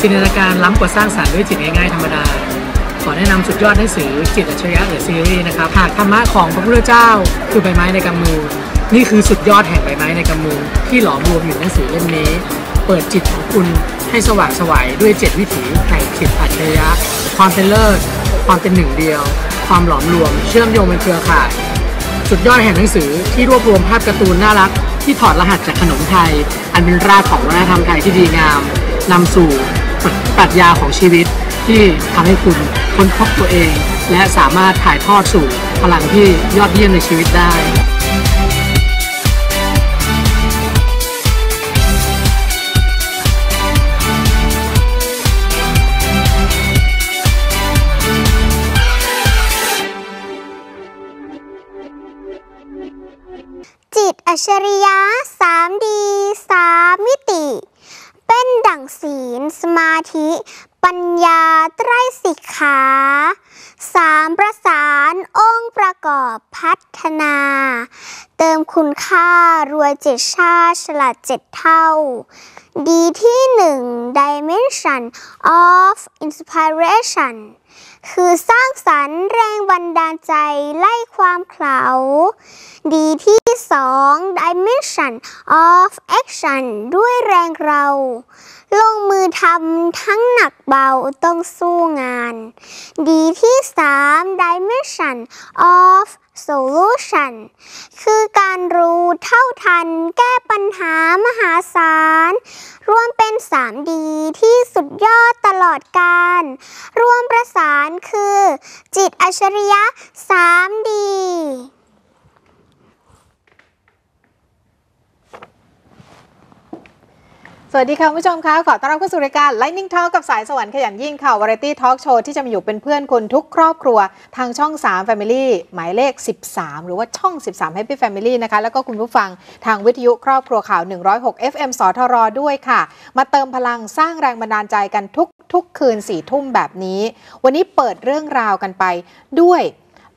จินตนาการล้ำกว่าสร้างสรรค์ด้วยจิตง่ายๆธรรมดา ขอแนะนำสุดยอดหนังสือจิตอัจฉริยะหรือซีรีส์นะครับหากธรรมะของพระพุทธเจ้าคือใบไม้ในกำมือ นี่คือสุดยอดแห่งใบไม้ในกำมือ ที่หลอมรวมอยู่ในหนังสือเล่มนี้ เปิดจิตของคุณให้สว่างไสวัยด้วยเจ็ดวิถีแห่งจิตอัจฉริยะ ความเป็นเลิศความเป็นหนึ่งเดียว ความหลอมรวม เชื่อมโยงเป็นเครือข่ายสุดยอดแห่งหนังสือที่รวบรวมภาพการ์ตูนน่ารัก ที่ถอดรหัสจากขนมไทย อันเป็นรากของวัฒนธรรมไทยที่ดีงามนำสู่ ปรัชญาของชีวิตที่ทำให้คุณค้นพบตัวเอง และสามารถถ่ายทอดสู่พลังที่ยอดเยี่ยมในชีวิตได้จิตอัจฉริยะ 3D 3 มิติ เป็นดั่งศีล สมาธิ ปัญญาไตรสิกขาสามประสานองค์ประกอบพัฒนา เติมคุณค่ารวยเจ็ดชาติฉลาดเจ็ดเท่า ดีที่หนึ่ง dimension of inspiration คือสร้างสรรค์แรงบันดาลใจไล่ความเขลาดีที่สอง dimension of action ด้วยแรงเรา ทำทั้งหนักเบาต้องสู้งาน ดีที่สาม dimension of solution คือการรู้เท่าทันแก้ปัญหามหาศาล รวมเป็น 3D ที่สุดยอดตลอดการ รวมประสานคือ จิตอัจฉริยะ 3D สวัสดีค่ะผู้ชมคะขอต้อนรับเข้าสู่รายการ Lightning Talk กับสายสวรรค์ขยันยิ่งค่ะ Variety Talk Show ที่จะมาอยู่เป็นเพื่อนคุณทุกครอบครัว ทางช่อง 3 Family หมายเลข 13 หรือว่าช่อง 13 Happy Family นะคะ แล้วก็คุณผู้ฟังทางวิทยุครอบครัวข่าว 106 FM สทรด้วยค่ะ มาเติมพลังสร้างแรงบันดาลใจกันทุกทุกคืน4ทุ่มแบบนี้ วันนี้เปิดเรื่องราวกันไปด้วย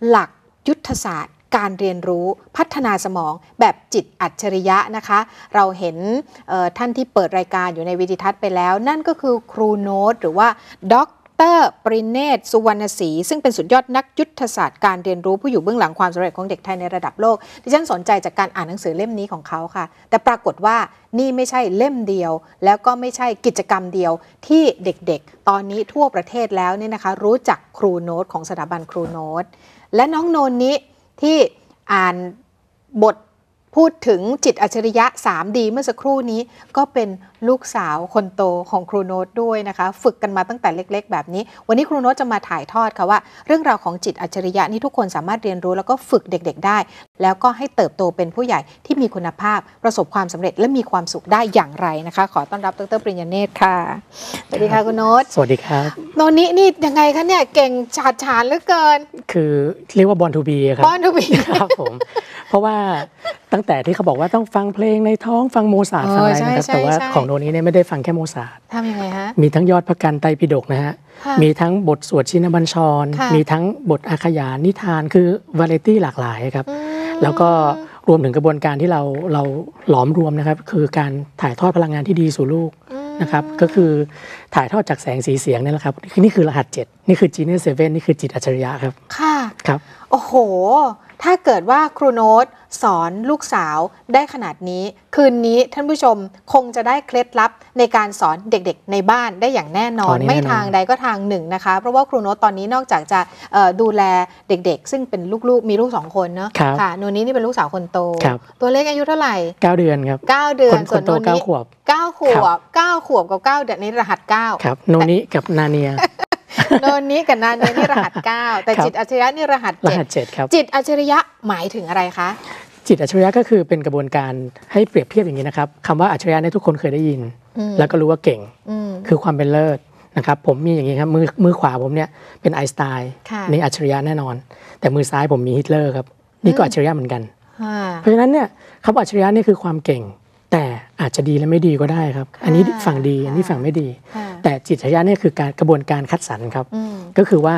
หลักยุทธศาสตร์ การเรียนรู้พัฒนาสมองแบบจิตอัจฉริยะนะคะ เราเห็นท่านที่เปิดรายการอยู่ในวิดิทัศน์ไปแล้ว นั่นก็คือครูโน้ตหรือว่าด็อกเตอร์ปริเนตสุวรรณศรีซึ่งเป็นสุดยอดนักยุทธศาสตร์การเรียนรู้ผู้อยู่เบื้องหลังความสำเร็จของเด็กไทยในระดับโลกดิฉันสนใจจากการอ่านหนังสือเล่มนี้ของเขาค่ะ แต่ปรากฏว่านี่ไม่ใช่เล่มเดียว แล้วก็ไม่ใช่กิจกรรมเดียวที่เด็กๆ ตอนนี้ทั่วประเทศแล้วเนี่ยนะคะ รู้จักครูโน้ตของสถาบันครูโน้ตและน้องโนนนี้ ที่อ่านบทพูดถึงจิตอัจฉริยะ 3D เมื่อสักครู่นี้ก็เป็น ลูกสาวคนโตของครูโน้ตด้วยนะคะ ฝึกกันมาตั้งแต่เล็ก ๆ แบบนี้ วันนี้ครูโน้ตจะมาถ่ายทอดค่ะว่า เรื่องราวของจิตอัจฉริยะนี่ทุกคนสามารถเรียนรู้แล้วก็ฝึกเด็ก ๆ ได้ แล้วก็ให้เติบโตเป็นผู้ใหญ่ที่มีคุณภาพ ประสบความสำเร็จและมีความสุขได้อย่างไรนะคะ ขอต้อนรับดรปริญญาเนตรค่ะสวัสดีค่ะคุณโน้ตสวัสดีครับโนนนี้นี่ยังไงคะเนี่ยเก่งฉาดฉานเหลือเกิน คือเรียกว่าบอลทูบีครับป้อนทุกปีครับผมเพราะว่าตั้งแต่ที่เขาบอกว่าต้องฟังเพลงในท้องฟังโมซาร์ทเออฟังอะไรใช่นะครับใช่แต่ว่าใช่ของโนนี้เนี่ยไม่ได้ฟังแค่โมซาร์ททำยังไงฮะ มีทั้งยอดพระกันไตรปิฎกนะฮะ ค่ะมีทั้งบทสวดชินบัญชร ค่ะ มีทั้งบทอาขยานนิทานคือวาไรตี้หลากหลายครับ อืม แล้วก็รวมถึงกระบวนการที่เราเราหลอมรวมนะครับ คือการถ่ายทอดพลังงานที่ดีสู่ลูกอืมนะครับก็คือถ่ายทอดจากแสงสีเสียงนี่แหละครับคือนี่คือรหัส 7 นี่คือ Genius 7นี่คือจิตอัจฉริยะครับค่ะ ครับ โอ้โห ถ้าเกิดว่าครูโน้ตสอนลูกสาวได้ขนาดนี้ คืนนี้ท่านผู้ชมคงจะได้เคล็ดลับในการสอนเด็กๆ ในบ้านได้อย่างแน่นออ๋นอนี่ไม่แน่นอนทางใดก็ทางหนึ่งนะคะ เพราะว่าครูโน้ตตอนนี้นอกจากจะเอ่อดูแลเด็กๆ ซึ่งเป็นลูกๆ มีลูกสองคนเนาะครับค่ะโนนนี้นี่เป็นลูกสาวคนโตครับตัวเล็กอายุเท่าไหร่ 9 เดือนครับ 9 เดือคนนส่วนคนโตโนนนี้9ขวบเก้าขวครับบเก้าขวบกับเก้าเดือนนี้รหัสเก้าครับโนนี้กับนาเนีย โนนนี้กับนานเนนี่รหัสเก้าแต่ครับจิตอัจฉริยะนี่รหัสรเจ็หัดสเจ็ดครับจิตอัจฉริยะหมายถึงอะไรคะจิตอัจฉริยะก็คือเป็นกระบวนการให้เปรียบเทียบอย่างนี้นะครับคำว่าอัจฉริยะเนี่ยทุกคนเคยได้ยินอืมแล้วก็รู้ว่าเก่งอืมคือความเป็นเลิศนะครับผมมีอย่างนี้ครับมือมือขวาผมเนี่ยเป็นไอน์สไตน์ค่ะนี่อัจฉริยะแน่นอน แต่มือซ้ายผมมีฮิตเลอร์ครับนี่ก็อืมอัจฉริยะเหมือนกันค่ะเพราะฉะนั้นเนี่ยคำว่าอัจฉริยะนี่คือความเก่ง แต่อาจจะดีและไม่ดีก็ได้ครับ อันนี้ค่ะฝั่งดีอันนี้ค่ะฝั่งไม่ดีค่ะแต่จิตอัจฉริยะเนี่ยคือการกระบวนการคัดสรรครับอืมก็คือว่า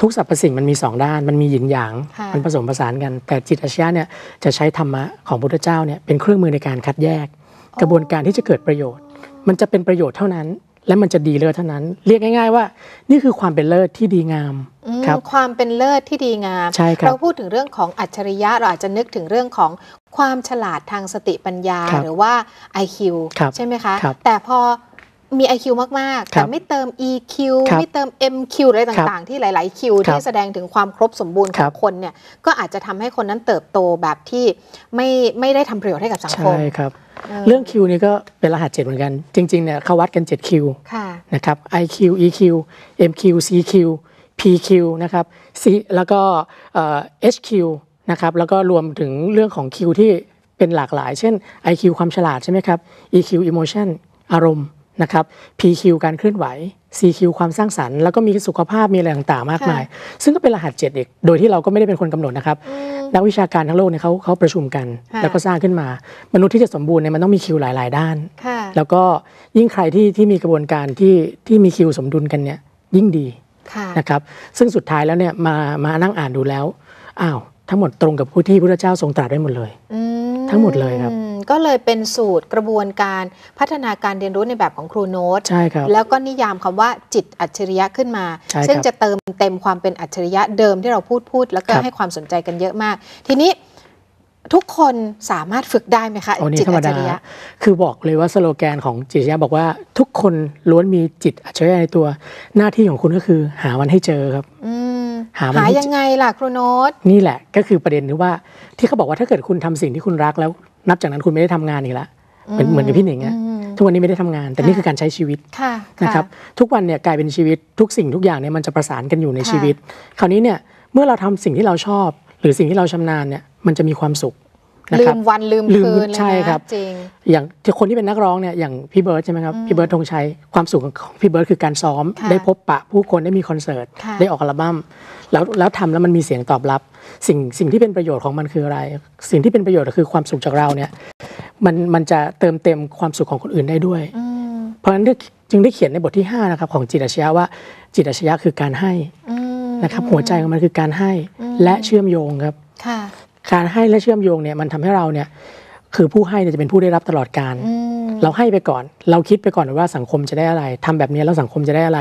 ทุกสรรพสิ่งมันมีสองด้าน มันมีหยินหยางค่ะมันผสมผสานกัน แต่จิตอาชญะเนี่ยจะใช้ธรรมะของพุทธเจ้าเนี่ยเป็นเครื่องมือในการคัดแยก กระบวนการที่จะเกิดประโยชน์ มันจะเป็นประโยชน์เท่านั้น และมันจะดีเลิศเท่านั้น เรียกง่าย ๆ ว่า นี่คือความเป็นเลิศที่ดีงามอืมครับความเป็นเลิศที่ดีงามใช่ครับเราพูดถึงเรื่องของอัจฉริยะเราอาจจะนึกถึงเรื่องของความฉลาดทางสติปัญญาครับหรือว่า IQ ครับใช่ไหมคะครับแต่พอ มี IQ มากๆครัแต่บไม่เติม EQ ครับไม่เติม MQ อะไรต่าง ๆ ที่หลายๆ Q ครับที่แสดงถึงความครบสมบูรณ์ขครัองบคนเนี่ยก็อาจจะทำให้คนนั้นเติบโตแบบที่ไม่ไม่ได้ทำประโยชน์ให้กับสังคใช่มครับเรื่องคิวนี่ก็เป็นรหัส7เหมือนกัน จริง ๆ เนี่ยเขาวัดกัน7คิวค่ะนะครับ IQ EQ MQ CQ PQ นะครับ C แล้วก็เอ่อ HQ นะครับแล้วก็รวมถึงเรื่องของ Q ที่เป็นหลากหลาย เช่น IQ ความฉลาดใช่ไหมครับ EQ emotion อารมณ์ นะครับ PQ การเคลื่อนไหว CQ ความสร้างสรรค์แล้วก็มีสุขภาพมีอะไรต่างๆมากมาย ซึ่งก็เป็นรหัส 7 อีก โดยที่เราก็ไม่ได้เป็นคนกำหนดนะครับ นักวิชาการทั้งโลกเนี่ยเขาเขาประชุมกันค่ะแล้วก็สร้างขึ้นมา มนุษย์ที่จะสมบูรณ์เนี่ยมันต้องมีคิวหลาย ๆ ด้านค่ะแล้วก็ยิ่งใครที่ที่มีกระบวนการที่ที่มีคิวสมดุลกันเนี่ยยิ่งดีค่ะนะครับ ซึ่งสุดท้ายแล้วเนี่ยมามานั่งอ่านดูแล้วอ้าวทั้งหมดตรงกับผู้ที่พระเจ้าทรงตรัสไว้หมดเลยอืทั้งหมดเลยครับ ก็เลยเป็นสูตรกระบวนการพัฒนาการเรียนรู้ในแบบของครูโน้ตใช่ครับแล้วก็นิยามคำว่าจิตอัจฉริยะขึ้นมาใช่ครับซึ่งจะเติมเต็มความเป็นอัจฉริยะเดิมที่เราพูดพูด แล้วก็ครับให้ความสนใจกันเยอะมาก ทีนี้ทุกคนสามารถฝึกได้ไหมคะโอ้นี่จิตธรรมอัจฉดาริยะคือบอกเลยว่าสโลแกนของจิตวิทยาบอกว่าทุกคนล้วนมีจิตอัจฉริยะในตัวหน้าที่ของคุณก็คือ หามันให้เจอครับอืมหามันหาให้เจอยังไงล่ะครูโน้ตนี่แหละก็คือประเด็นที่ว่าที่เขาบอกว่าถ้าเกิดคุณทำสิ่งที่คุณรักแล้ว นับจากนั้นคุณไม่ได้ทำงานอีกแล้วเหมือนเหมือนกับพี่หนิงอะอืมทุกวันนี้ไม่ได้ทำงาน แต่นี่ค่ะคือการใช้ชีวิตค่ะนะครับทุกวันเนี่ยกลายเป็นชีวิตทุกสิ่งทุกอย่างเนี่ยมันจะประสานกันอยู่ในค่ะชีวิต คราวนี้เนี่ยเมื่อเราทำสิ่งที่เราชอบ หรือสิ่งที่เราชำนาญเนี่ยมันจะมีความสุขนะ ลืครับมวันลืมลืมคืนเลยใช่นะครับจริงอย่างคนที่เป็นนักร้องเนี่ยอย่างพี่เบิร์ดใช่ไหมครับพี่เบิร์ดธงชัยความสุขของพี่เบิร์ดคือการซ้อมค่ะได้พบปะผู้คนได้มีคอนเสิร์ตค่ะได้ออกอัลบั้มแล้วแล้วทำแล้วมันมีเสียงตอบรับ สิ่งสิ่งที่เป็นประโยชน์ของมันคืออะไร สิ่งที่เป็นประโยชน์ก็คือความสุขจากเราเนี่ยมันมันจะเติมเต็มความสุขของคนอื่นได้ด้วยอืมเพราะฉะนั้นจึงได้เขียนในบทที่5นะครับของจิตอาชญะว่าจิตอาชญะคือการให้อืมนะครับหัวใจของมันคือการให้และเชื่อมโยงครับค่ะ การให้และเชื่อมโยงเนี่ยมันทำให้เราเนี่ยคือผู้ให้เนี่ยจะเป็นผู้ได้รับตลอดการอืมเราให้ไปก่อน เราคิดไปก่อนว่าสังคมจะได้อะไรทำแบบนี้แล้วสังคมจะได้อะไร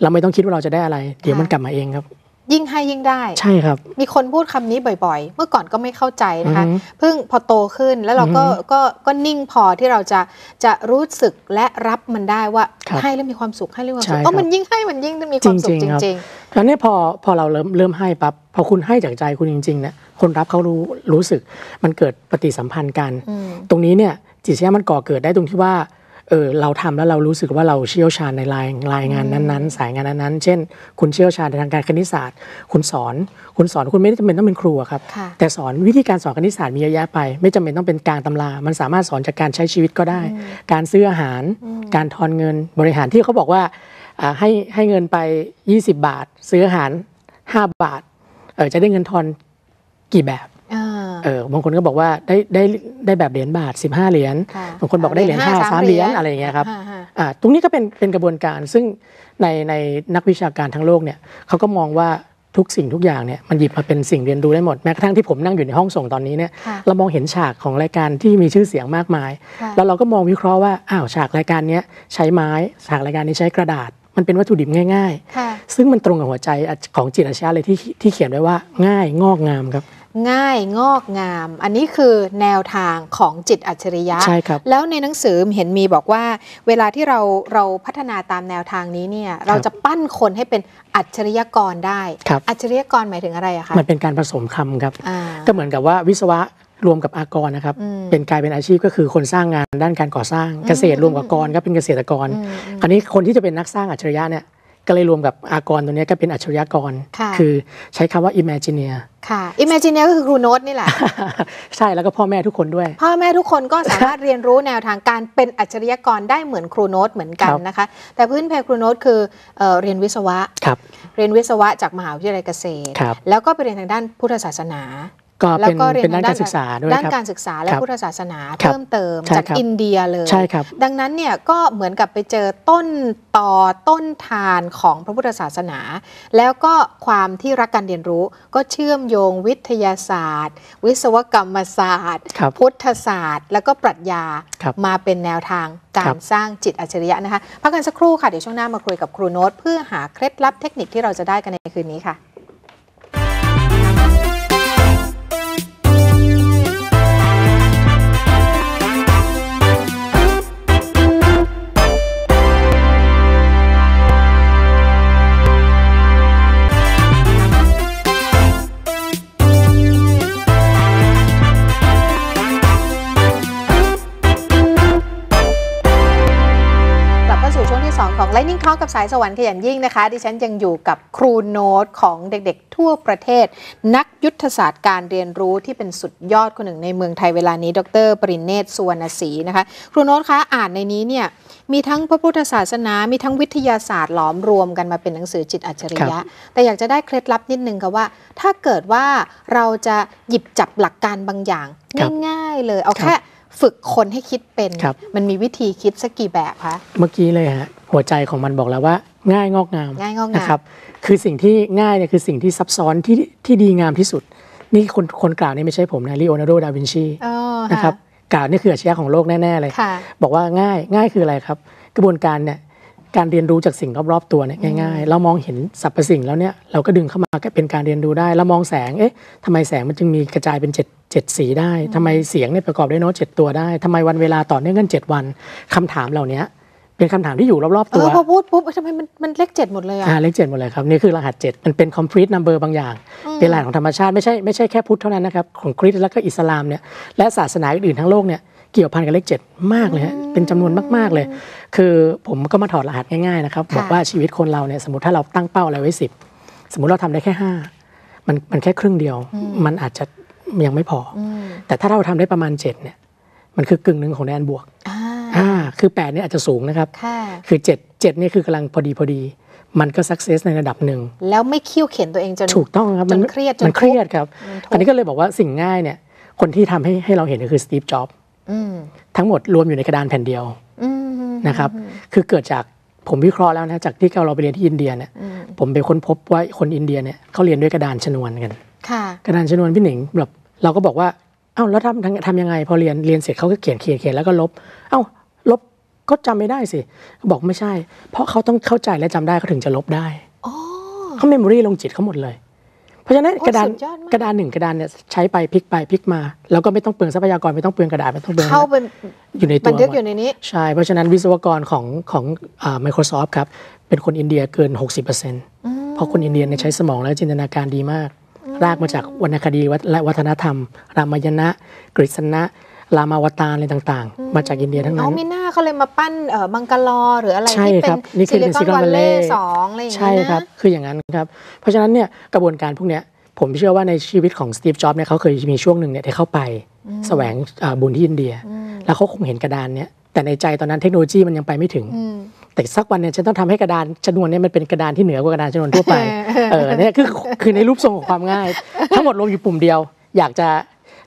เราไม่ต้องคิดว่าเราจะได้อะไร เดี๋ยวมันกลับมาเองครับ ยิ่งให้ยิ่งได้ใช่ครับ มีคนพูดคำนี้บ่อยๆ เมื่อก่อนก็ไม่เข้าใจนะคะอือฮึเพิ่งพอโตขึ้นแล้วเราก็อือฮึก็ก็นิ่งพอที่เราจะจะรู้สึกและรับมันได้ว่าครับให้แล้วมีความสุขให้แล้วมีความสุขใช่เออครับมันยิ่งให้มันยิ่งมีความสุขจจริงๆครับริงคราวนี้พอพอเราเริ่มเริ่มให้ปั๊บพอคุณให้จากใจคุณจริงๆเนี่ยคนรับเขารู้รู้สึกมันเกิดปฏิสัมพันธ์กันอืมตรงนี้เนี่ยจิตวิทยามันก่อเกิดได้ตรงที่ว่า เออเราทำแล้วเรารู้สึกว่าเราเชี่ยวชาญในรายรายงานนั้นๆ สายงานนั้นๆ เช่น คุณเชี่ยวชาญในทางการคณิตศาสตร์ คุณสอน คุณสอนคุณไม่ได้จำเป็นต้องเป็นครูอะครับค่ะแต่สอนวิธีการสอนคณิตศาสตร์มีเยอะแยะไป ไม่จำเป็นต้องเป็นกลางตำรา มันสามารถสอนจากการใช้ชีวิตก็ได้ การซื้ออาหาร การทอนเงินบริหารที่เขาบอกว่าอ่าให้ให้เงินไป 20 บาท ซื้ออาหาร 5 บาทเออจะได้เงินทอนกี่แบบๆอ่า เออบางคนก็บอกว่าได้ได้ได้แบบเหรียญบาท 15 เหรียญค่ะบางคนบอกได้เหรียญห้าสามเหรียญอะไรอย่างเงี้ยครับอ่าฮะอ่าตรงนี้ก็เป็นเป็นกระบวนการซึ่งในในนักวิชาการทั้งโลกเนี่ยเขาก็มองว่าทุกสิ่งทุกอย่างเนี่ยมันหยิบมาเป็นสิ่งเรียนรู้ได้หมดแม้กระทั่งที่ผมนั่งอยู่ในห้องส่งตอนนี้เนี่ยค่ะเรามองเห็นฉากของรายการที่มีชื่อเสียงมากมายค่ะแล้วเราก็มองวิเคราะห์ว่าอ้าวฉากรายการเนี้ยใช้ไม้ฉากรายการนี้ใช้กระดาษ มันเป็นวัตถุดิบง่ายค่ะๆซึ่งมันตรงกับหัวใจของจิตอาชญาเลยที่ที่เขียนไว้ว่าง่ายงอกงามครับ ง่ายงอกงาม อันนี้คือแนวทางของจิตอัจฉริยะใช่ครับแล้วในหนังสือเห็นมีบอกว่า เวลาที่เราเราพัฒนาตามแนวทางนี้เนี่ยเราจะปั้นคนให้เป็นอัจฉริยกรได้ครับอัจฉริยกรหมายถึงอะไรอะคะมันเป็นการผสมคำครับอ่าก็เหมือนกับว่าวิศวะรวมกับอากรนะครับอืมเป็นกลายเป็นอาชีพก็คือคนสร้างงานด้านการก่อสร้างเกษตรรวมกับกรก็เป็นเกษตรกรอืมอืมคราวนี้คนที่จะเป็นนักสร้างอัจฉริยะเนี่ย ก็เลยรวมกับอากรตัวเนี้ยก็เป็นอัจฉริยกรค่ะคือใช้คำว่า imagineer ค่ะ Imagine ก็คือครูโน้ตนี่แหละ ใช่แล้วก็พ่อแม่ทุกคนด้วย พ่อแม่ทุกคนก็สามารถเรียนรู้แนวทางการเป็นอัจฉริยกรได้เหมือนครูโน้ตเหมือนกันครับนะคะ แต่พื้นเพครูโน้ตคือเอ่อเรียนวิศวะครับเรียนวิศวะจากมหาวิทยาลัยเกษตรครับแล้วก็ไปเรียนทางด้านพุทธศาสนา ก็แล้วเป็นก็เรียนเป็นด้านทการศึกษาด้วยด้านครับการศึกษาและครับพุทธศาสนาครับเพิ่มเติมใช่จากครับอินเดียเลยใช่ครับดังนั้นเนี่ยก็เหมือนกับไปเจอต้นต่อต้นทานของพระพุทธศาสนา แล้วก็ความที่รักการเรียนรู้ก็เชื่อมโยงวิทยาศาสตร์ วิศวกรรมศาสตร์ครับพุทธศาสตร์ แล้วก็ปรัชญาครับมาเป็นแนวทางกาครัรบสร้างจิตอัจฉริยะนะคะพักกันสักครู่ค่ะเดี๋ยวช่วงหน้ามาคุยกับครูโน้ตเพื่อหาเคล็ดลับเทคนิคที่เราจะได้กันในคืนนี้ค่ะ สายสวรรค์ขยันยิ่งนะคะ ดิฉันยังอยู่กับครูโน้ตของเด็กๆ ทั่วประเทศ นักยุทธศาสตร์การเรียนรู้ที่เป็นสุดยอดคนหนึ่งในเมืองไทยเวลานี้ ดร ปรินเนตสุวรรณศรีนะคะ ครูโน้ตคะอ่านในนี้เนี่ยมีทั้งพระพุทธศาสนา มีทั้งวิทยาศาสตร์หลอมรวมกันมาเป็นหนังสือจิตอัจฉริยะ แต่อยากจะได้เคล็ดลับนิดนึงค่ะว่า ถ้าเกิดว่าเราจะหยิบจับหลักการบางอย่างครับง่ายๆเลยเอาครับแค่ ฝึกคนให้คิดเป็นครับมันมีวิธีคิดสักกี่แบบคะ เมื่อกี้เลยฮะหัวใจของมันบอกแล้วว่า ง่ายงอกงามง่ายงอกงามนะครับ คือสิ่งที่ง่ายเนี่ยคือสิ่งที่ซับซ้อนที่ที่ดีงามที่สุด นี่คนคนกล่าวนี่ไม่ใช่ผมนะลีโอนาร์โดดาวินชีอ๋อนะครับกล่าวนี่คืออาชญาของโลกแน่ ๆ เลยค่ะบอกว่าง่ายง่ายคืออะไรครับ กระบวนการเนี่ยการเรียนรู้จากสิ่งรอบๆตัวเนี่ยง่ายๆ เรามองเห็นสรรพสิ่งแล้วเนี่ยเราก็ดึงเข้ามาก็เป็นการเรียนรู้ได้ เรามองแสง เอ๊ะทำไมแสงมันจึงมีกระจายเป็นเจ็ด เจ็ดสีได้ทำไมเสียงเนี่ยประกอบด้วยโน้ตเจ็ดตัวได้ทำไมวันเวลาต่อเนื่องกันเจ็ดวันคำถามเหล่านี้เป็นคำถามที่อยู่รอบๆเอตัวอพอพูดปุ๊บเอ้ยทำไมมันมันเลขเจ็ดหมดเลยอะอ่าเลขเจ็ดหมดเลยครับนี่คือรหัสเจ็ดมันเป็น complete number บางอย่าง เป็นรหัสของธรรมชาติไม่ใช่ไม่ใช่แค่พุทธเท่านั้นนะครับของคริสต์แล้วก็อิสลามเนี่ยและศาสนาอื่นๆทั้งโลกเนี่ยเกี่ยวพันกับเลขเจ็ดมากเลยฮะเป็นจำนวนมากๆเลย คือผมก็มาถอดรหัสง่ายๆนะครับค่ะบอกว่าชีวิตคนเราเนี่ยสมมติถ้าเราตั้งเป้าอะไรไว้สิบสมมติเราทำได้แค่ห้ามันมันแค่ครึ่งเดียว มันอาจจะ ยังไม่พอออืมแต่ถ้าเราทำได้ประมาณเจ็ดเนี่ยมันคือกึ่งหนึ่งของแดนบวกอ่าอ่าคือแปดเนี่ยอาจจะสูงนะครับค่ะคือเจ็ดเจ็ดนี่คือกำลังพอดีพอดี มันก็สักเซสในระดับหนึ่ง แล้วไม่เคี่ยวเข็นตัวเองจนถูกต้องครับจนเครียดจนมันเครียดครับมันทุกข์อันนี้ก็เลยบอกว่าสิ่งง่ายเนี่ยคนที่ทำให้ให้เราเห็นก็คือสตีฟจ็อบอืมทั้งหมดรวมอยู่ในกระดานแผ่นเดียวอืมนะครับ คือเกิดจากผมวิเคราะห์แล้วนะจากที่เราไปเรียนที่อินเดียเนี่ยอืมผมไปค้นพบว่าคนอินเดียเนี่ยเขาเรียนด้วยกระดานชนวนกันค่ะกระดานชนวนพี่หนิงแบบ เราก็บอกว่าเอ้าแล้วทำทำทำยังไงพอเรียนเรียนเสร็จเขาก็เขียนเขียนเขียนแล้วก็ลบ เอ้าลบก็จำไม่ได้สิ บอกไม่ใช่ เพราะเขาต้องเข้าใจและจำได้เขาถึงจะลบได้อ๋อเขาเมมโมรีลงจิตเขาหมดเลย เพราะฉะนั้นโอ้กระดานสุดยอดมากกระดานหนึ่งกระดานเนี่ยใช้ไปพลิกไปพลิกมา แล้วก็ไม่ต้องเปลืองทรัพยากรไม่ต้องเปลืองกระดาษไม่ต้องเปลืองเข้าไปอยู่ในตัวบันทึกหมดอยู่ในนี้ใช่เพราะฉะนั้นวิศวกรของของอ่า Microsoft ครับเป็นคนอินเดียเกิน 60%เพราะคนอินเดียเนี่ยใช้สมองและจินตนาการดีมาก รากมาจากวรรณคดีและวัฒนธรรม รามายณะ กฤษณะรามาวตารอะไรต่างๆ มาจากอินเดียทั้งอ๋นั้อนมีหน้าเขาเลยมาปั้นเอ่อบังกาลอหรืออะไรใช่ที่เป็ครันบนี่คือเป็นซิลิคอน Silicon วัลเล Valley ย์สองอะไรอย่างใช่เงี้ยครับนะคืออย่างนั้นครับ เพราะฉะนั้นเนี่ยกระบวนการพวกเนี้ยผมเชื่อว่าในชีวิตของสตีฟ จ็อบส์เนี่ยเขาเคยมีช่วงหนึ่งเนี่ยที่เข้าไปแสวงอ่าบุญที่อินเดีย แล้วเขาคงเห็นกระดานเนี้ยแต่ในใจตอนนั้นเทคโนโลยีมันยังไปไม่ถึงอืม แต่สักวันเนี่ยฉันต้องทำให้กระดานชนวนเนี่ยมันเป็นกระดานที่เหนือกว่ากระดานชนวนทั่วไปเออเนี่ยคือคือในรูปทรงของความง่าย ทั้งหมดรวมอยู่ปุ่มเดียว อยากจะ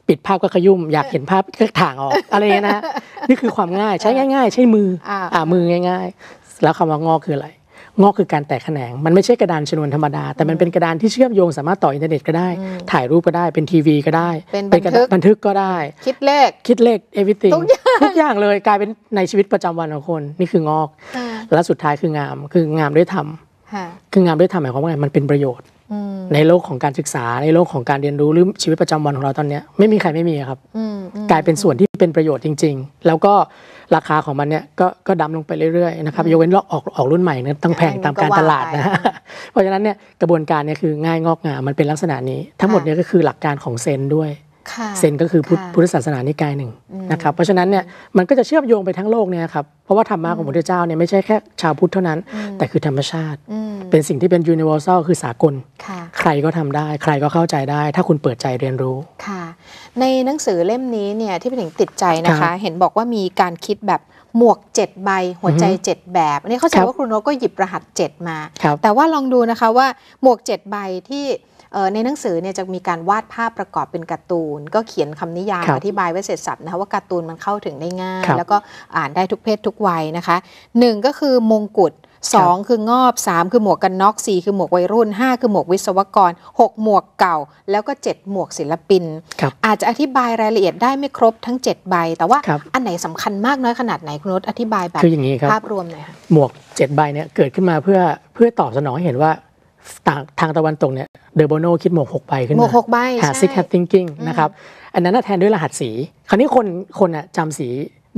ปิดภาพก็ขยุ่มอยากเห็นภาพก็ถ่างออกอะไรเงี้ยนะนี่คือความง่ายใช้ง่าย ๆ ใช้มืออาอ่ามือง่าย ๆ แล้วคำว่างอคืออะไร งอกคือการแตกแขนง มันไม่ใช่กระดานชนวนธรรมดา แต่มันเป็นกระดานที่เชื่อมโยงสามารถต่ออินเทอร์เน็ตก็ได้ ถ่ายรูปก็ได้เป็นทีวีก็ได้ เป็นกระบันทึดากษบันทึกก็ได้ คิดเลขคิดเลข everything ทุกอย่างทุกอย่างเลยกลายเป็นในชีวิตประจำวันของคนนี่คืองอกอ่าและสุดท้ายคืองามคืองามด้วยธรรมค่ะคืองามด้วยธรรมหมายความว่าไงมันเป็นประโยชน์อืม ในโลกของการศึกษาในโลกของการเรียนรู้หรือชีวิตประจำวันของเราตอนเนี้ยไม่มีใครไม่มีครับอืมอืมกลายเป็นส่วนที่เป็นประโยชน์จริง ๆ แล้วก็ราคาของมันเนี่ยก็ก็ดำลงไปเรื่อยๆนะครับยกเว้นออกออกรุ่นใหม่เนี่ยต้องแพงตามการตลาดนะเพราะฉะนั้นเนี่ยกระบวนการเนี่ยคือง่ายงอกงามมันเป็นลักษณะนี้ ทั้งหมดเนี่ยก็คือหลักการของเซนด้วยค่ะ เซนก็คือพุทธค่ะพุทธศาสนานิกายหนึ่งนะครับเพราะฉะนั้นเนี่ยมันก็จะเชื่อมโยงไปทั้งโลกเนี่ยครับเพราะว่าธรรมะของพระพุทธเจ้าเนี่ยไม่ใช่แค่ชาวพุทธเท่านั้น แต่คือธรรมชาติอืมเป็นสิ่งที่เป็น universal คือสากลค่ะใครก็ทำได้ ใครก็เข้าใจได้ ถ้าคุณเปิดใจเรียนรู้ค่ะ ในหนังสือเล่มนี้เนี่ยที่พี่หนิงติดใจนะครัคะบเห็นบอกว่ามีการคิดแบบหมวกเจ็ดใบ หัวใจอือฮึเจ็ดแบบอันนี้เข้าใจครับว่าครูโนตก็หยิบรหัสเจ็ดมาครับแต่ว่าลองดูนะคะว่าหมวกเจ็ดใบที่เอ่อ ในหนังสือเนี่ยจะมีการวาดภาพประกอบเป็นการ์ตูน ก็เขียนคำนิยามครับอธิบายไว้เสร็จสับนะคะว่าการ์ตูนมันเข้าถึงได้ง่ายครับแล้วก็อ่านได้ทุกเพศทุกวัยนะคะหนึ่งก็คือมงกุฎสองคืองอบสามคือหมวกกันน็อกสี่คือหมวกวัยรุ่นห้าคือหมวกวิศวกรหกหมวกเก่า แล้วก็เจ็ดหมวกศิลปินครับอาจจะอธิบายรายละเอียดได้ไม่ครบทั้ง7ใบ แต่ว่าครับอันไหนสำคัญมากน้อยขนาดไหนคุณนุชอธิบายแบบคืออย่างนี้ครับภาพรวมหน่อยค่ะหมวกเจ็ดใบเนี่ยเกิดขึ้นมาเพื่อเพื่อตอบสนองให้เห็นว่า ทางทางตะวันตกเนี่ยเดอโบโนคิดหมวกหกใบขึ้นหมมาวกหกใบหาใช่ซิกแฮตทิงกิ้งอืมนะครับอันนั้นนะแทนด้วยรหัสสี คราวนี้คนคนอะจำสี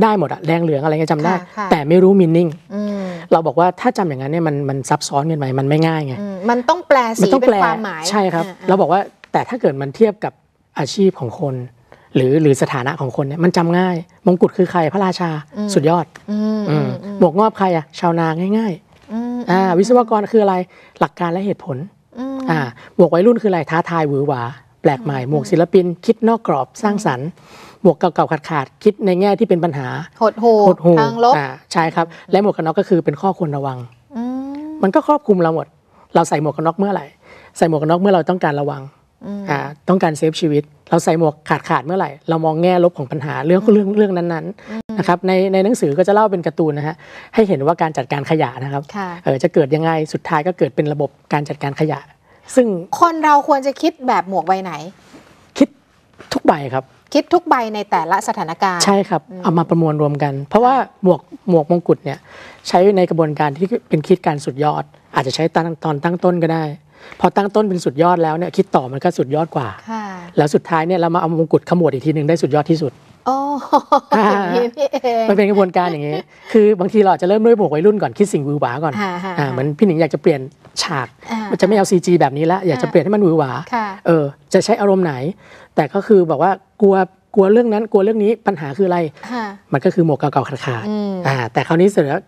ได้หมดอะแดงเหลืองอะไรเงี้ยจำได้ค่ะค่ะแต่ไม่รู้มินนิ่งอืมเราบอกว่าถ้าจำอย่างนั้นเนี่ยมันมันซับซ้อนเกินไปมันไม่ง่ายไงอืมมันต้องแปลมัสีต้องเป็แปลนความหมายใช่ครับอ่าเราบอกว่าแต่ถ้าเกิดมันเทียบกับอาชีพของคน หรือหรือสถานะของคนเนี่ยมันจำง่าย มงกุฎคือใครพระราชาสุดยอดอืมอือืมมอืมหมวกงอบใครอะชาวนาง่ายอืมๆ อ่าวิศวกรคืออะไรหลักการและเหตุผลอืมอ่าหมวกวัยรุ่นคืออะไรท้าทายหวือหวาแปลกใหม่หมวกศิลปิน คิดนอกกรอบสร้างสรรค์หมวกเก่าๆขาดๆคิดในแง่ที่เป็นปัญหาหดหูหดหูทางลบอ่าใช่ครับ และหมวกกันน็อกก็คือเป็นข้อควรระวังอืมมันก็ครอบคลุมเราหมด เราใส่หมวกกันน็อกเมื่อไหร่ใส่หมวกกันน็อกเมื่อเราต้องการระวังอืมอ่าต้องการเซฟชีวิต เราใส่หมวกขาดขาดๆเมื่อไหร่เรามองแง่ลบของปัญหาเรื่องเรื่องเรื่องนั้นๆ นะครับในในหนังสือก็จะเล่าเป็นการ์ตูนนะฮะให้เห็นว่าการจัดการขยะนะครับค่ะเออจะเกิดยังไงสุดท้ายก็เกิดเป็นระบบการจัดการขยะ ซึ่งคนเราควรจะคิดแบบหมวกใบไหน คิดทุกใบครับ คิดทุกใบในแต่ละสถานการณ์ใช่ครับเอามาประมวลรวมกัน เพราะว่าหมวกหมวกมงกุฎเนี่ยใช้ในกระบวนการที่เป็นคิดการสุดยอด อาจจะใช้ตอนตอนตั้งต้นก็ได้พอตั้งต้นเป็นสุดยอดแล้วเนี่ยคิดต่อมันก็สุดยอดกว่าค่ะแล้วสุดท้ายเนี่ยเรามาเอามงกุฎขมวดอีกทีหนึ่งได้สุดยอดที่สุดโอ้อ่าอย่างนี้นี่เองมันเป็นกระบวนการอย่างนี้ คือบางทีเราอาจจะเริ่มด้วยหมวกวัยรุ่นก่อนคิดสิ่งหวือหวาก่อนค่ะค่ะอ่าเหมือนพี่หนิงอยากจะเปลี่ยนฉากอ่ามันจะไม่เอาซีจีแบบนี้แล้วอยากจะเปลี่ยนให้มันหวือหวาค่ะเออ จะใช้อารมณ์ไหน แต่ก็คือบอกว่ากลัวกลัวเรื่องนั้นกลัวเรื่องนี้ปัญหาคืออะไรค่ะมันก็คือหมวกเก่าๆขาดอืมๆอ่าแต่คราวนี้เสร็จแล้ว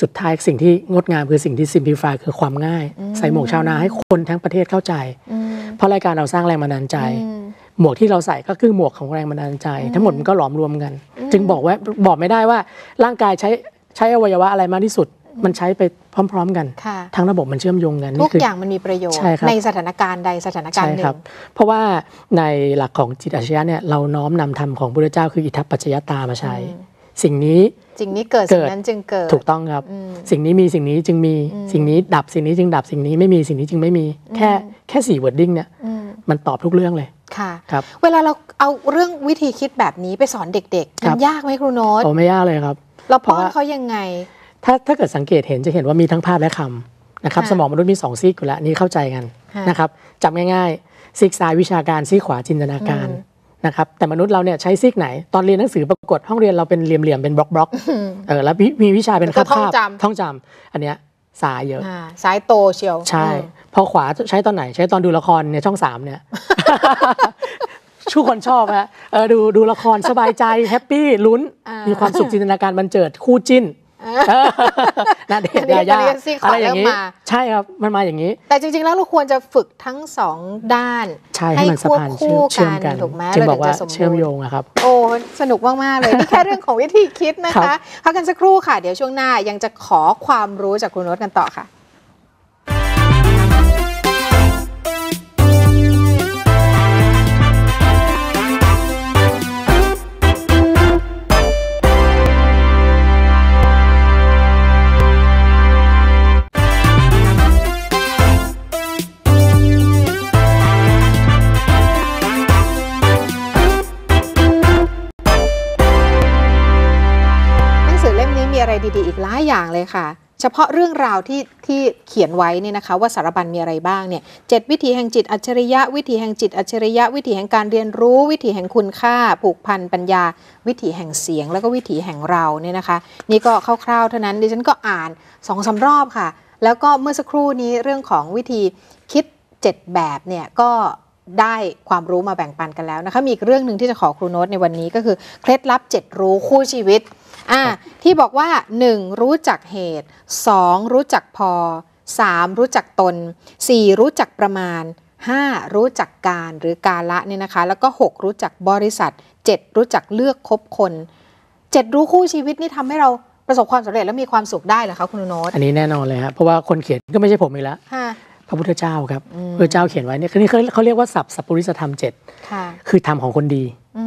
สุดท้ายสิ่งที่งดงามคือสิ่งที่ simplify คือความง่าย ใส่หมวกชาวนาให้คนทั้งประเทศเข้าใจอืมเพราะรายการเราสร้างแรงบันดาลใจอืม หมวกที่เราใส่ก็คือหมวกของแรงบันดาลใจ ทั้งหมดมันก็หลอมรวมกัน จึงบอกว่าบอกไม่ได้ว่าร่างกายใช้ใช้อวัยวะอะไรมากที่สุด มันใช้ไปพร้อม ๆ กันค่ะทั้งระบบมันเชื่อมโยงกันทุนี่กคืออย่างมันมีประโยชน์ใช่ครับสถานการณ์ใดสถานการใช่ณ์หนึ่ครับงเพราะว่าในหลักของจิตอาชญะเนี่ยเราน้อมนำธรรมของพระพุทธเจ้าคืออิทัปปัจจยตามาใช้ สิ่งนี้สิ่งนี้เกิดเกิสิ่งดนั้นจึงเกิดถูกต้องครับอืมสิ่งนี้มีสิ่งนี้จึงมีสิ่งนี้ดับสิ่งนี้จึงดับสิ่งนี้ไม่มีสิ่งนี้จึงไม่มีแค่แค่สี่วอร์ดิ้งเนี่ยอื มมันตอบทุกเรื่องเลยค่ะครับเวลาเราเอาเรื่องวิธีคิดแบบนี้ไปสอนเด็กๆครัมับนยากไหมครูโน้ตโอ้ไม่ยากเลยครับ เราเพป้อราะนว่าเขายังไง ถ้าถ้าเกิดสังเกตเห็นจะเห็นว่ามีทั้งภาพและคำนะครับค่ะสมองมนุษย์มีสองซีกอยู่แล้วนี่เข้าใจกันค่ะนะครับจำง่ายๆซีกซ้ายวิชาการซีกขวาจินตนาการอืมนะครับแต่มนุษย์เราเนี่ยใช้ซีกไหน ตอนเรียนหนังสือปรากฏห้องเรียนเราเป็นเหลี่ยมๆเป็นบล็อกๆเออแล้วมีมีวิชาเป็นแล้วก็คาบท่องจำท่องจำอันเนี้ย สายเยอะอ่าสายโตเชียว ใช่อืมพอขวาใช้ตอนไหนใช้ตอนดูละครเนี่ยช่องสามเนี่ยทุกคนชอบฮะเออดูดูละครสบายใจแฮปปี้ลุ้นอ่ามีมีความสุขจินตนาการบันเจิดคู่จิ้น นาเดชน์อันนี้ยายาอันนี้ซีกขวาอะไรอย่างนี้เริ่มมาใช่ครับมันมาอย่างนี้ แต่จริง ๆ แล้วเราควรจะฝึกทั้งสองด้านใช่ให้มันสะพานเชื่อมเชื่อมกันถูกไหมจึงเราบอกว่าถึจะสบูรณ์เชื่อมโยงอะครับ โอ้สนุกมาก ๆ เลยนี่แค่เรื่องของวิธีคิดนะครัคะบพักกันสักครู่ค่ะ เดี๋ยวช่วงหน้ายังจะขอความรู้จากคุณโน้ตกันต่อค่ะ ดีๆอีกหลายอย่างเลยค่ะ เฉพาะเรื่องราวที่ที่เขียนไว้เนี่ยนะคะ ว่าสารบัญมีอะไรบ้างเนี่ยเจ็ดวิธีแห่งจิตอัจฉริยะ วิธีแห่งจิตอัจฉริยะ วิธีแห่งการเรียนรู้วิธีแห่งคุณค่า ผูกพันปัญญา วิถีแห่งเสียง แล้วก็วิถีแห่งเราเนี่ยนะคะ นี่ก็คร่าวๆเท่านั้นดิฉันก็อ่านสองสารอบค่ะ แล้วก็เมื่อสักครู่นี้เรื่องของวิธีคิดเจ็ดแบบเนี่ยก็ได้ความรู้มาแบ่งปันกันแล้วนะคะ มีอีกเรื่องหนึ่งที่จะขอครูโน้ตในวันนี้ก็คือเคล็ดลับ 7 รู้คู่ชีวิต อ่าที่บอกว่า 1. รู้จักเหตุ 2. รู้จักพอ 3. รู้จักตน 4. รู้จักประมาณ 5. รู้จักการหรือกาละเนี่ยนะคะ แล้วก็ 6. รู้จักบริษัท 7. รู้จักเลือกคบคน 7 รู้คู่ชีวิตนี่ทำให้เราประสบความสำเร็จและมีความสุขได้เหรอคะคุณโน้ตอันนี้แน่นอนเลยครับเพราะว่าคนเขียนก็ไม่ใช่ผมอีกแล้วค่ะพระพุทธเจ้าครับพระเจ้าเขียนไว้เนี่ยคือนี่เขาเขาเรียกว่าสัพสัพปริสธรรมเจ็ดค่ะคือธรรมของคนดีอื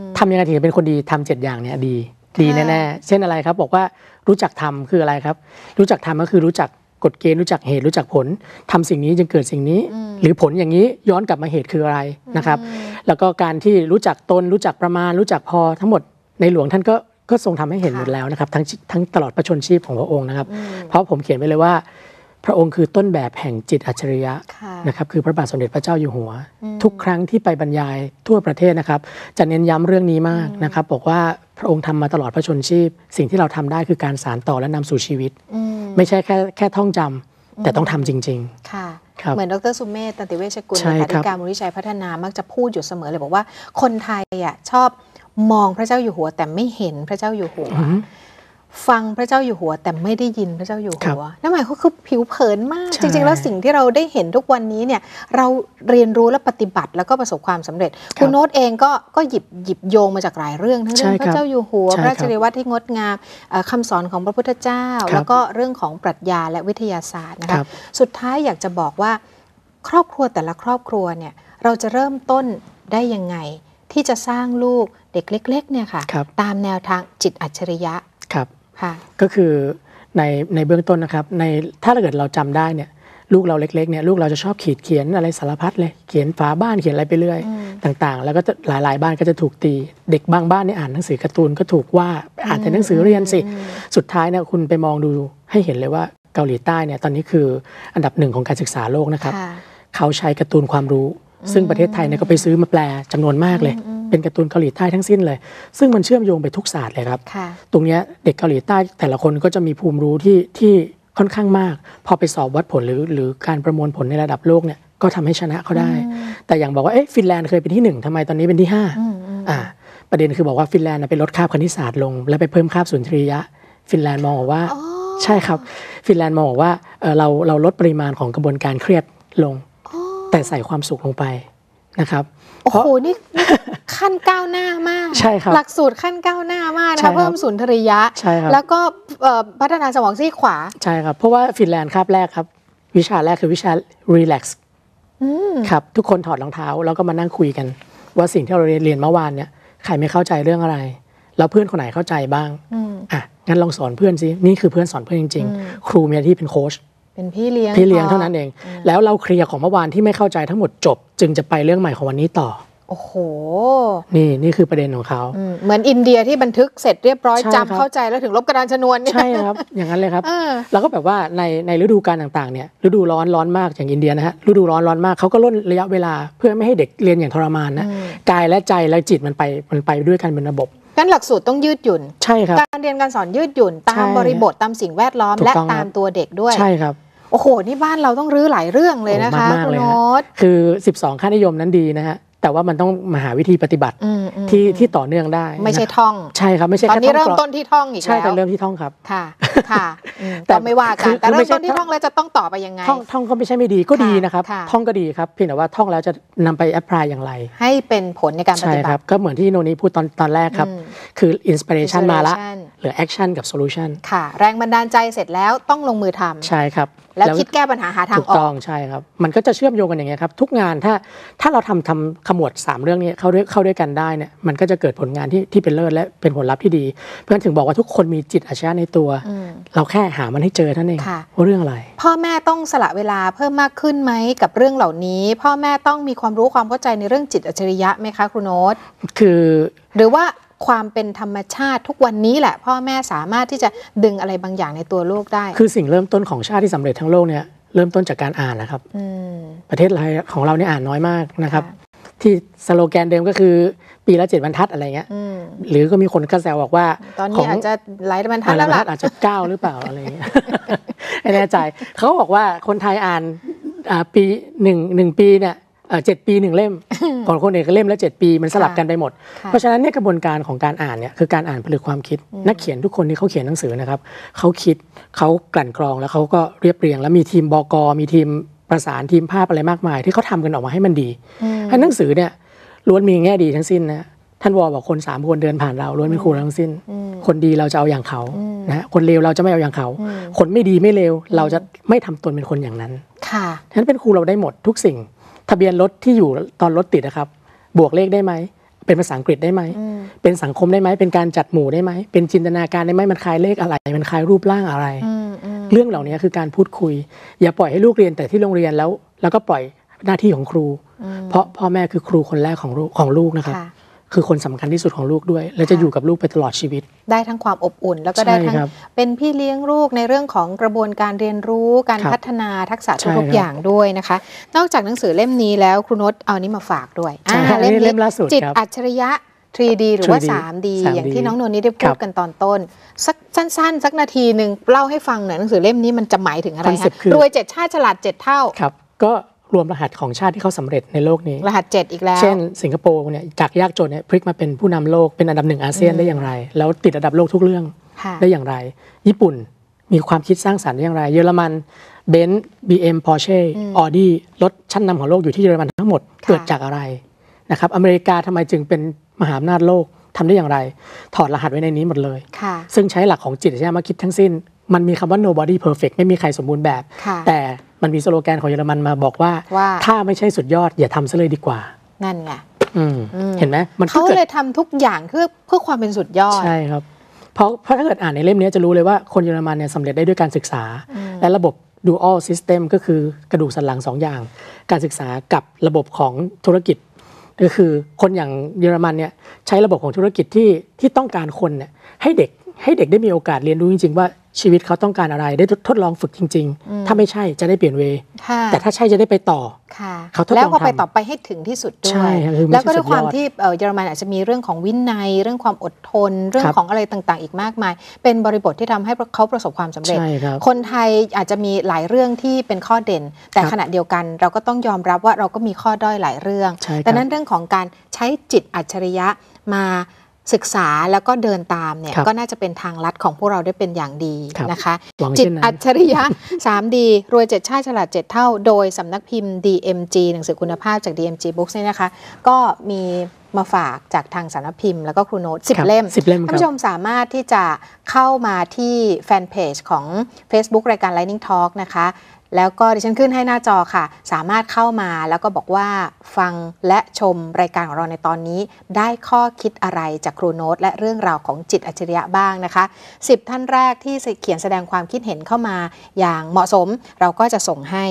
มทำยังไงถึงจะเป็นคนดีทำเจ็ดอย่างเนี่ยดีค่ะ ดีแน่ๆ เช่นอะไรครับบอกว่ารู้จักทำคืออะไรครับ รู้จักทำก็คือรู้จักกฎเกณฑ์รู้จักเหตุรู้จักผลทำสิ่งนี้จึงเกิดสิ่งนี้ หรือผลอย่างนี้ย้อนกลับมาเหตุคืออะไรนะครับ แล้วก็การที่รู้จักตนรู้จักประมาณ รู้จักพอทั้งหมดในหลวงท่านก็ก็ทรงทำให้เห็นหมดแล้วนะครับ ทั้งทั้งตลอดประชนชีพของพระองค์นะครับ เพราะผมเขียนไว้เลยว่า พระองค์คือต้นแบบแห่งจิตอัจฉริยะค่ะนะครับคือพระบาทสมเด็จพระเจ้าอยู่หัว ทุกครั้งที่ไปบรรยายทั่วประเทศนะครับ จะเน้นย้ำเรื่องนี้มากนะครับ บอกว่า พระองค์ทำมาตลอดพระชนชีพ สิ่งที่เราทำได้คือการสารต่อและนำสู่ชีวิตอืมไม่ใช่แค่แค่ท่องจำแต่ต้องทำจริงค่ะครับเหมือนดรสุเมธตันติเวชกุลใช่เลขาครัธิบการมูลนิธิชัยพัฒนามักจะพูดอยู่เสมอเลยบอกว่า คนไทยอะชอบมองพระเจ้าอยู่หัวแต่ไม่เห็นพระเจ้าอยู่หัวอือฮึ ฟังพระเจ้าอยู่หัว แต่ไม่ได้ยินพระเจ้าอยู่ครัหับวนั่นหมายความคือผิวเผินมากใช่จริง ๆ แล้วสิ่งที่เราได้เห็นทุกวันนี้เนี่ยเราเรียนรู้และปฏิบัติแล้วก็ประสบความสำเร็จ คุณโน้ตเองก็ก็หยิบหยิบโยงมาจากหลายเรื่องทั้งเรื่องใช่พครับระเจ้าอยู่หัวใช่พระครับจริยวัตรที่งดงามเอ่อคำสอนของพระพุทธเจ้าครับแล้วก็เรื่องของปรัชญาและวิทยาศาสตร์นะครัคะบสุดท้ายอยากจะบอกว่า ครอบครัวแต่ละครอบครัวเนี่ยเราจะเริ่มต้นได้ยังไงที่จะสร้างลูกเด็กเล็กๆเนี่ยค่ะครับตามแนวทางจิตอัจฉริยะครับค่ะ ก็คือในในเบื้องต้นนะครับในถ้าเกิดเราจำได้เนี่ยลูกเราเล็กๆเนี่ยลูกเราจะชอบขีดเขียนอะไรสารพัดเลยเขียนฝาบ้านเขียนอะไรไปเรื่อย ต่างๆ แล้วก็จะหลายๆ บ้านก็จะถูกตี เด็กบางบ้านเนี่ยอ่านหนังสือการ์ตูนก็ถูกว่าอ่านแต่หนังสือเรียนสิ สุดท้ายเนี่ยคุณไปมองดูให้เห็นเลยว่าเกาหลีใต้เนี่ยตอนนี้คืออันดับหนึ่งของการศึกษาโลกนะครับค่ะเขาใช้การ์ตูนความรู้ ซึ่งประเทศไทยเนี่ยก็ไปซื้อมาแปลจำนวนมากเลย เป็นการ์ตูนเกาหลีใต้ทั้งสิ้นเลย ซึ่งมันเชื่อมโยงไปทุกศาสตร์เลยครับค่ะตรงเนี้ยเด็กเกาหลีใต้แต่ละคนก็จะมีภูมิรู้ที่ที่ค่อนข้างมาก พอไปสอบวัดผลหรือหรือการประมวลผลในระดับโลกเนี่ยก็ทำให้ชนะเขาได้ แต่อย่างบอกว่าเอ๊ะฟินแลนด์เคยเป็นที่หนึ่งทำไมตอนนี้เป็นที่ห้าอ่าประเด็นคือบอกว่าฟินแลนด์น่ะไปลดคาบคณิตศาสตร์ลง และไปเพิ่มคาบสุนทรียะ ฟินแลนด์มองบอกว่าอ๋อใช่ครับ ฟินแลนด์มองบอกว่าเอ่อเราเราลดปริมาณของกระบวนการเครียดลง แต่ใส่ความสุขลงไปนะครับโอ้เพราะโหนี่ขั้นก้าวหน้ามากใช่ครับหลักสูตรขั้นก้าวหน้ามากนะใช่ครัคะบเพิ่มสุนทรียะใช่ครับแล้วก็เอ่อพัฒนาสมองซีกขวาใช่ครับเพราะว่าฟินแลนด์คาบแรกครับ วิชาแรกคือวิชา relax ครับทุกคนถอดรองเท้าแล้วก็มานั่งคุยกัน ว่าสิ่งที่เราเรียนเรียนเมื่อวานเนี่ยใครไม่เข้าใจเรื่องอะไร แล้วเพื่อนคนไหนเข้าใจบ้างอะงั้นลองสอนเพื่อนสินี่คือเพื่อนสอนเพื่อนจริง ๆ ครูมีหน้าที่เป็นโค้ช เป็นพี่เลี้ยงพี่เลี้ยงพอเท่านั้นเอง แล้วเราเคลียร์ของเมื่อวานที่ไม่เข้าใจทั้งหมดจบ จึงจะไปเรื่องใหม่ของวันนี้ต่อ โอ้โห นี่นี่คือประเด็นของเขาอืมเหมือนอินเดียที่บันทึกเสร็จเรียบร้อยใช่จำครับเข้าใจแล้วถึงลบกระดานชนวนเนี่ยใช่ครับ อย่างนั้นเลยครับเออแล้วก็แบบว่าในในฤดูกาลต่างๆเนี่ยฤดูร้อนร้อนมากอย่างอินเดียนะฮะฤดูร้อนร้อนมากเขาก็ลดระยะเวลาเพื่อไม่ให้เด็กเรียนอย่างทรมานนะกายและใจและจิตมันไปมันไปด้วยกันเป็นระบบงั้นหลักสูตรต้องยืดหยุ่น ใช่ครับ การเรียนการสอนยืดหยุ่น ตามใช่บริบทตามสิ่งแวดล้อมถูกและต้องครับตามตัวเด็กด้วย ใช่ครับ โอ้โห นี่บ้านเราต้องรื้อหลายเรื่องเลยนะคะโอ้มากๆคุณเลยโน้ฮะตคือ 12 ค่านิยมนั้นดีนะฮะแต่ว่ามันต้องมาหาวิธีปฏิบัติอืมอืมที่ที่ต่อเนื่องได้ ไม่ใช่นะท่อง ใช่ครับไม่ใช่ตอนแค่นี้ท่เริ่องมกรต้นที่ท่องอีกใช่แล้วแต่เริ่มที่ท่องครับค่ะค่ะอืมแต่ก็ไม่ว่ากัคืนอแต่คือเริ่ไม่มใช่ต้นที่ท่องแล้วจะต้องต่อไปยังไงท่องท่องก็ไม่ใช่ไม่ดีก็ดีนะครับค่ะท่องก็ดีครับเพียงแต่ว่าท่องแล้วจะนำไปแอพพลายอย่างไร ให้เป็นผลในการปใช่ฏิคบัรับติก็เหมือนที่โนนี้พูดตอนตอนแรกครับอืมคืออินสปิเรชันมาละ inspiration เหลือแอคชั่นกับโซลูชันค่ะ แรงบันดาลใจเสร็จแล้วต้องลงมือทำใช่ครับ แล้วคิดแก้ปัญหาหาทางถูกออต้อกงใช่ครับ มันก็จะเชื่อมโยงกันอย่างเงี้ยครับ ทุกงานถ้าถ้าเราทำทำขมวด 3 เรื่องนี้เข้าด้วยเข้าด้วยกันได้เนี่ยมันก็จะเกิดผลงานที่ที่เป็นเลิศและเป็นผลลัพธ์ที่ดี เพื่อนถึงบอกว่าทุกคนมีจิตอาชญะในตัวอืมเราแค่หามันให้เจอเท่านั้นเองค่ะว่าเรื่องอะไร พ่อแม่ต้องสละเวลาเพิ่มมากขึ้นไหมกับเรื่องเหล่านี้ พ่อแม่ต้องมีความรู้ความเข้าใจในเรื่องจิตอัจฉริยะไหมคะครูโน้ตคือ หรือว่า ความเป็นธรรมชาติทุกวันนี้แหละ พ่อแม่สามารถที่จะดึงอะไรบางอย่างในตัวลูกได้ คือสิ่งเริ่มต้นของชาติที่สำเร็จทั้งโลกเนี่ยเริ่มต้นจากการอ่านนะครับอืมประเทศไทยของเราเนี่ยอ่านน้อยมากนะครับค่ะที่สโลแกนเดิมก็คือปีละเจ็ดบรรทัดอะไรเงี้ยอืมหรือก็มีคนก็แซวบอกว่า ตอนขนี้งอาจจะหลายบรรทัอ่าดนแล้วบรรล่ะทัดอาจจะเก้าหรือเปล่าอะไรเงี้ยไม่แน่ใจเขาก็บอกว่าคนไทยอ่านอ่าปีหนึ่งหนึ่งปีเนี่ย เอ่อเจ็ดปีหนึ่งเล่มของคนอื่นก็เล่มละเจ็ดปีมันสลับกันไปหมดค่ะเพราะฉะนั้นเนี่ยกระบวนการของการอ่านเนี่ยคือการอ่านผลึกความคิด นักเขียนทุกคนที่เขาเขียนหนังสือนะครับเขาคิดเขากลั่นกรองแล้วเขาก็เรียบเรียง แล้วมีทีมบกมีทีมประสานทีมภาพอะไรมากมาย ที่เขาทำกันออกมาให้มันดีให้หนังสือเนี่ยล้วนมีแง่ดีทั้งสิ้นนะท่านวอบอกคนสามคนเดินผ่านเราล้วนเป็นครูทั้งสิ้น คนดีเราจะเอาอย่างเขาอืมนะฮะคนเลวเราจะไม่เอาอย่างเขาอืมคนไม่ดีไม่เลวเราจะไม่ทำตนเป็นคนอย่างนั้นค่ะฉะนั้นเป็นครูเราได้หมดทุกสิ่ง ทะเบียนรถที่อยู่ตอนรถติดนะครับ บวกเลขได้ไหม เป็นภาษาอังกฤษได้ไหมอืมเป็นสังคมได้ไหม เป็นการจัดหมู่ได้ไหม เป็นจินตนาการได้ไหม มันคล้ายเลขอะไร มันคล้ายรูปร่างอะไรอืมอืมเรื่องเหล่านี้คือการพูดคุย อย่าปล่อยให้ลูกเรียนแต่ที่โรงเรียนแล้ว แล้วก็ปล่อยหน้าที่ของครูอืมเพราะพ่อแม่คือครูคนแรกของลูกของลูกนะครับ ค่ะคือคนสำคัญที่สุดของลูกด้วย และจะค่ะอยู่กับลูกไปตลอดชีวิต ได้ทั้งความอบอุ่น แล้วก็ได้ทั้งใช่ครับเป็นพี่เลี้ยงลูกในเรื่องของกระบวนการเรียนรู้การครับพัฒนาทักษะใช่ทุกครับๆอย่างด้วยนะคะ นอกจากหนังสือเล่มนี้แล้วครูนศเอานี้มาฝากด้วยใช่อ่าอันนี้เล่มล่าสุดจิตครับอัจฉริยะ 3D หรือว่า 3D 3D 3D อย่างที่น้องนนท์นี่ได้พูครัดบกันตอนต้น สักสั้น ๆ สักนาทีหนึ่งเล่าให้ฟังหน่อยหนังสือเล่มนี้มันจะหมายถึงอะไรคอนเซ็คะปต์คือรวยเจ็ดชาติฉลาดเจ็ดเท่าครับก็ รวมรหัสของชาติที่เขาสำเร็จในโลกนี้ รหัสเจ็ดอีกแล้ว เช่น สิงคโปร์เนี่ยจากยากจนเนี่ยพลิกมาเป็นผู้นำโลกเป็นอันดับหนึ่งอาเซียนได้อย่างไร แล้วติดอันดับโลกทุกเรื่องค่ะได้อย่างไร ญี่ปุ่นมีความคิดสร้างสรรค์ได้อย่างไร เยอรมันเบนซ์บีเอ็มพอร์เช่ออดี้รถชั้นนำของโลกอยู่ที่เยอรมันทั้งหมดค่ะเกิดจากอะไรนะครับอเมริกาทำไมจึงเป็นมหาอำนาจโลกทำได้อย่างไร ถอดรหัสไว้ในนี้หมดเลยค่ะซึ่งใช้หลักของจิตวิทยามาคิดทั้งสิ้น มันมีคำว่า nobody perfect ไม่มีใครสมบูรณ์แบบค่ะแต่ มันมีสโลแกนของเยอรมันมาบอกว่าว่า ถ้าไม่ใช่สุดยอดอย่าทำซะเลยดีกว่า นั่นไงอืมอืมเห็นไหมมันเขาก็กิดเลยทำทุกอย่างเพื่อเพื่อความเป็นสุดยอดใช่ครับเพราะเพราะถ้าเกิดอ่านในเล่มนี้จะรู้เลยว่าคนเยอรมันเนี่ยสำเร็จได้ด้วยการศึกษา และระบบ dual system ก็คือกระดูกสันหลังสองอย่าง การศึกษากับระบบของธุรกิจ ก็คือคนอย่างเยอรมันเนี่ยใช้ระบบของธุรกิจที่ที่ต้องการคนเนี่ยให้เด็กให้เด็กได้มีโอกาสเรียนรู้จริง ๆ ว่า ชีวิตเขาต้องการอะไรได้ทดลองฝึกจริง ๆ ถ้าไม่ใช่จะได้เปลี่ยนเวย์ค่ะแต่ถ้าใช่จะได้ไปต่อค่ะเขาทดลองแล้วก็ไปทำต่อไปให้ถึงที่สุดด้ใช่วยครับคือไม่แล้วก็ใช่ด้วยความสุดยอดที่เอ่อเยอรมันอาจจะมีเรื่องของวินัย เรื่องความอดทน เรื่องครับของอะไรต่างๆ อีกมากมาย เป็นบริบทที่ทำให้เขาประสบความสำเร็จใช่ครับคนไทยอาจจะมีหลายเรื่องที่เป็นข้อเด่น แต่ครับขณะเดียวกันเราก็ต้องยอมรับว่าเราก็มีข้อด้อยหลายเรื่องใช่ครับดังนั้นเรื่องของการใช้จิตอัจฉริยะมา ศึกษาแล้วก็เดินตามเนี่ยครับก็น่าจะเป็นทางลัดของพวกเราได้เป็นอย่างดีครับนะคะหวังจิตเช่นนั้นอัจฉริยะ 3D รวยเจ็ดชาติฉลาด7เท่า โดยสำนักพิมพ์ DMG หนังสือคุณภาพจาก DMG Books เนี่ยนะคะ ก็มีมาฝากจากทางสำนักพิมพ์แล้วก็ครูโน้ตครับ10เล่ม10เล่มครับท่านผู้ชมสามารถที่จะเข้ามาที่แฟนเพจของ Facebook รายการ Lightning Talk นะคะ แล้วก็ดิฉันขึ้นให้หน้าจอค่ะ สามารถเข้ามาแล้วก็บอกว่าฟังและชมรายการของเราในตอนนี้ ได้ข้อคิดอะไรจากครูโน้ตและเรื่องราวของจิตอัจฉริยะบ้างนะคะ 10 ท่านแรกที่เขียนแสดงความคิดเห็นเข้ามาอย่างเหมาะสม เราก็จะส่งให้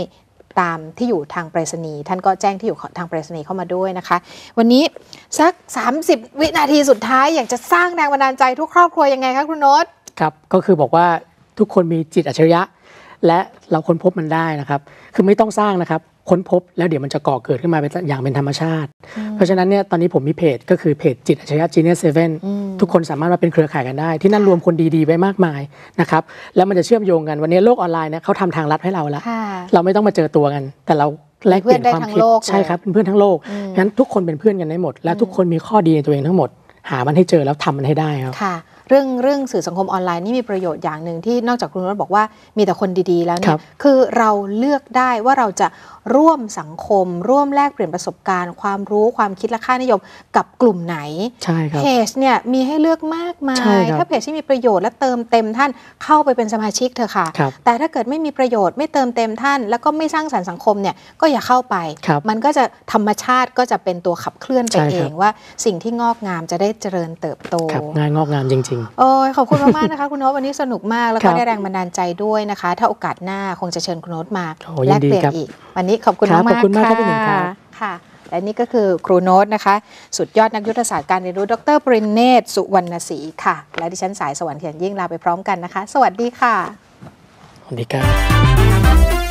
ตามที่อยู่ทางไปรษณีย์ท่านก็แจ้งที่อยู่ทางไปรษณีย์เข้ามาด้วยนะคะ วันนี้สัก 30 วินาทีสุดท้ายอยากจะสร้างแรงบันดาลใจทุกครอบครัวยังไงคะครูโน้ตครับก็คือบอกว่าทุกคนมีจิตอัจฉริยะ และเราค้นพบมันได้นะครับ คือไม่ต้องสร้างนะครับ ค้นพบแล้วเดี๋ยวมันจะก่อเกิดขึ้นมาเป็นอย่างเป็นธรรมชาติ เพราะฉะนั้นเนี่ยตอนนี้ผมมีเพจก็คือเพจจิตอัจฉริยะ Genius 7ทุกคนสามารถมาเป็นเครือข่ายกันได้ ที่นั่นรวมคนดีๆไว้มากมายนะครับแล้วมันจะเชื่อมโยงกันวันนี้โลกออนไลน์เนี่ยเขาทำทางลัดให้เราแล้วค่ะเราไม่ต้องมาเจอตัวกัน แต่เราแลกเปลี่ยนความคิดเพื่อนได้ทั้งโลกเลยใช่ครับเป็นเพื่อนทั้งโลกงั้นทุกคนเป็นเพื่อนกันได้หมด และทุกคนมีข้อดีในตัวเองทั้งหมด หามันให้เจอแล้วทำมันให้ได้ครับค่ะเรื่องเรื่องสื่อสังคมออนไลน์นี่มีประโยชน์อย่างหนึ่งที่นอกจากคุณรถบอกว่ามีแต่คนดีๆ แล้วเนี่ครัยบคือเราเลือกได้ว่าเราจะร่วมสังคม ร่วมแลกเปลี่ยนประสบการณ์ ความรู้ความคิดและค่านิยมกับกลุ่มไหนใช่ครับเพจเนี่ยมีให้เลือกมากมาใช่ยครับถ้าเพจที่มีประโยชน์และเติมเต็มท่านเข้าไปเป็นสมาชิกเถอะค่ะครับแต่ถ้าเกิดไม่มีประโยชน์ไม่เติมเต็มท่าน แล้วก็ไม่สร้างสรรค์สังคมเนี่ยก็อย่าเข้าไปครับมันก็จะธรรมชาติก็จะเป็นตัวขับเคลื่อนไปใช่ครับเองว่าสิ่งที่งอกงามจะได้เจริญเติบโตครับงานงอกงามจริงโอ้ยขอบคุณมากๆนะคะคุณโน้ตวันนี้สนุกมากแล้วครัก็บได้แรงบันดาลใจด้วยนะคะ ถ้าโอกาสหน้าคงจะเชิญคุณโน้ตมาโอ้ยิแลนกดีเปลี่ยนครับอีก วันนี้ขอบคุณครับมากขอบคุณมากครับพี่หนึ่งครับค่ะและนี่ก็คือครูโน้ตนะคะ สุดยอดนักยุทธศาสตร์การเรียนรู้ ดรปรินเนตรสุวรรณศรีค่ะ และดิฉันสายสวรรค์เขียนยิ่งลาไปพร้อมกันนะคะ สวัสดีค่ะๆสวัสดีครับ